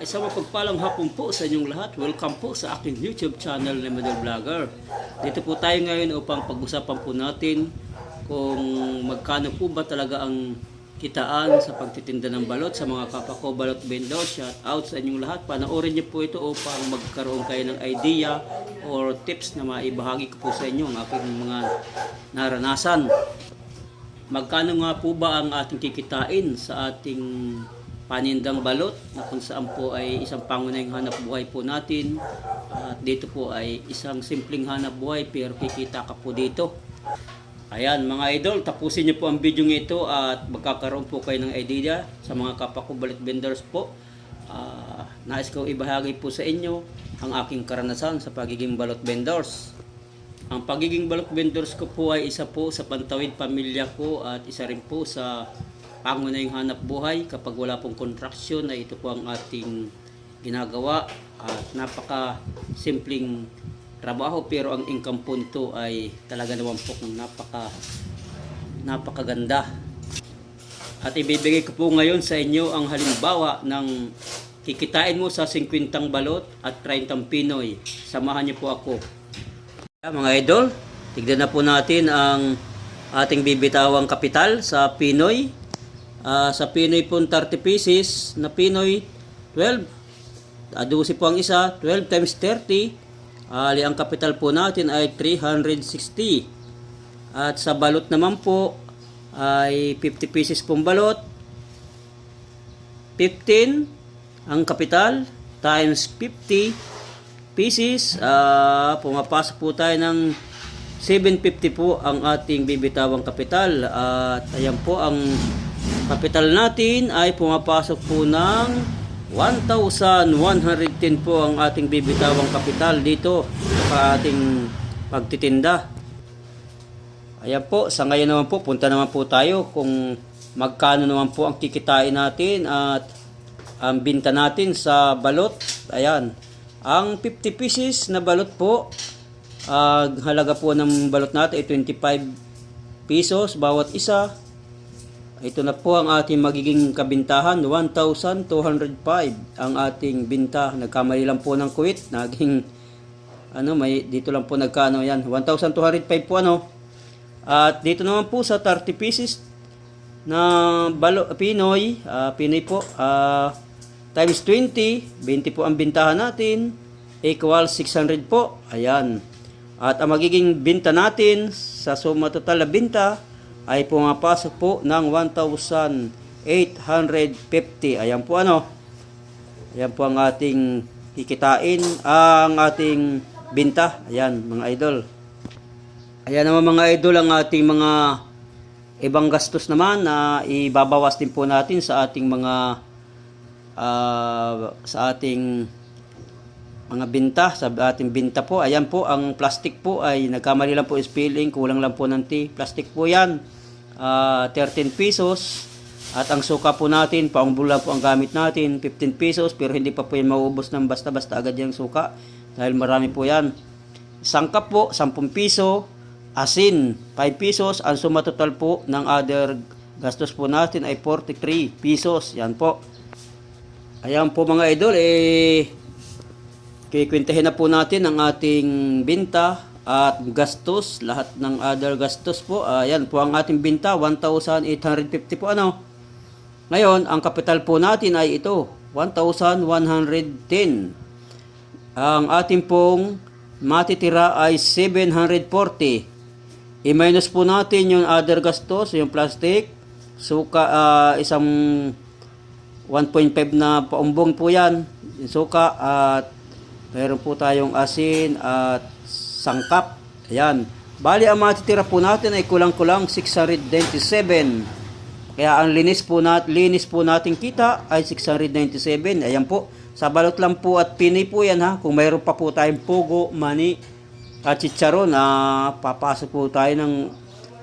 Isang mapagpalang hapon po sa inyong lahat. Welcome po sa aking YouTube channel na Madal Vlogger. Dito po tayo ngayon upang pag-usapan po natin kung magkano po ba talaga ang kitaan sa pagtitinda ng balot sa mga kapwa ko balot vendor. Shout out sa inyong lahat. Panoorin niyo po ito upang magkaroon kayo ng idea or tips na maibahagi ko po sa inyo ang aking mga naranasan. Magkano nga po ba ang ating kikitain sa ating panindang balot na kung saan po ay isang pangunahing hanap buhay po natin at dito po ay isang simpleng hanap buhay pero kikita ka po dito. Ayan mga idol, tapusin niyo po ang video ito at magkakaroon po kayo ng idea sa mga kapwa ko balot vendors po. Ah, nais kong ibahagi po sa inyo ang aking karanasan sa pagiging balot vendors. Ang pagiging balot vendors ko po ay isa po sa pantawid pamilya ko at isa rin po sa pangunahing hanap buhay kapag wala pong contraction na ito po ang ating ginagawa at napaka simpleng trabaho pero ang income po nito ay talaga naman po napaka napakaganda at ibibigay ko po ngayon sa inyo ang halimbawa ng kikitain mo sa 50 balot at 30 Pinoy. Samahan niyo po ako. Mga idol, tignan na po natin ang ating bibitawang kapital sa Pinoy. Ah, sa Pinoy po 30 pieces na Pinoy 12. Uh, 12 po ang isa, 12 times 30. Ali ang kapital po natin ay 360. At sa balot naman po ay 50 pieces pong balot. 15 ang kapital times 50 pieces. ah pumapasok po tayo ng 750 po ang ating bibitawang kapital. At ayan po ang kapital natin ay pumapasok po ng 1,110 po ang ating bibitawang kapital dito sa ating pagtitinda. Ayan po, sa ngayon naman po, punta naman po tayo kung magkano naman po ang kikitain natin at ang binta natin sa balot. Ayan, ang 50 pieces na balot po, ang halaga po ng balot natin ay 25 pesos bawat isa. Ito na po ang ating magiging kabintahan, 1,205 ang ating binta. Nagkamali lang po ng kuwit, naging ano, may dito lang po nagkano yan, 1,205 po ano. At dito naman po sa 30 pieces na balo, Pinoy, ah, Pinoy po, ah, times 20, 20 po ang bintahan natin, equal 600 po. Ayan. At ang magiging binta natin sa suma total na binta ay pumapasok po ng 1,850. Ayan po ano. Ayan po ang ating kikitain, ang ating binta. Ayan mga idol. Ayan naman mga idol ang ating mga ibang gastos naman na ibabawas din po natin sa ating mga ah, sa ating mga binta, sa ating binta po. Ayan po, ang plastic po ay nagkamali lang po spelling, kulang lang po ng T. Plastic po yan, ah, 13 pesos. At ang suka po natin, paumbula po ang gamit natin, 15 pesos. Pero hindi pa po yan mauubos ng basta-basta agad yung suka. Dahil marami po yan. Sangkap po, 10 piso. Asin, 5 pesos. Ang suma total po ng other gastos po natin ay 43 pesos. Yan po. Ayan po mga idol, eh, kikwintahin na po natin ang ating binta at gastos, lahat ng other gastos po. Ayan po ang ating binta, 1,850 po ano. Ngayon, ang kapital po natin ay ito, 1,110. Ang ating pong matitira ay 740. I-minus po natin yung other gastos, yung plastic, suka, ah, isang 1.5 na paumbong po yan, yung suka at meron po tayong asin at sangkap. Ayan. Bali, ang matitira po natin ay kulang-kulang 697. Kaya ang linis po, nat linis po natin kita ay 697. Ayan po. Sa balot lang po at pinay po yan ha. Kung mayroon pa po tayong pugo, mani at chicharon na papasok po tayo ng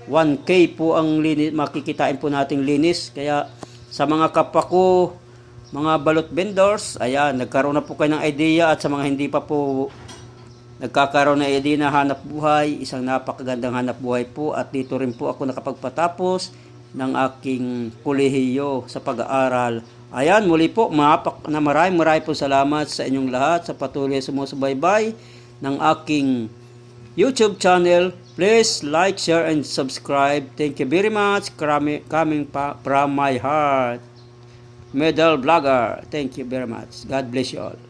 1K po ang linis, makikitain po nating linis. Kaya sa mga kapwa ko, mga balot vendors, ayan, nagkaroon na po kayo ng idea at sa mga hindi pa po nagkakaroon ng idea na hanap buhay, isang napakagandang hanap buhay po at dito rin po ako nakapagpatapos ng aking kolehiyo sa pag-aaral Ayan, muli po, mapak na maraming maraming po salamat sa inyong lahat sa patuloy sumusubaybay ng aking YouTube channel. Please like, share, and subscribe. Thank you very much. Coming from my heart. Medal Vlogger. Thank you very much. God bless you all.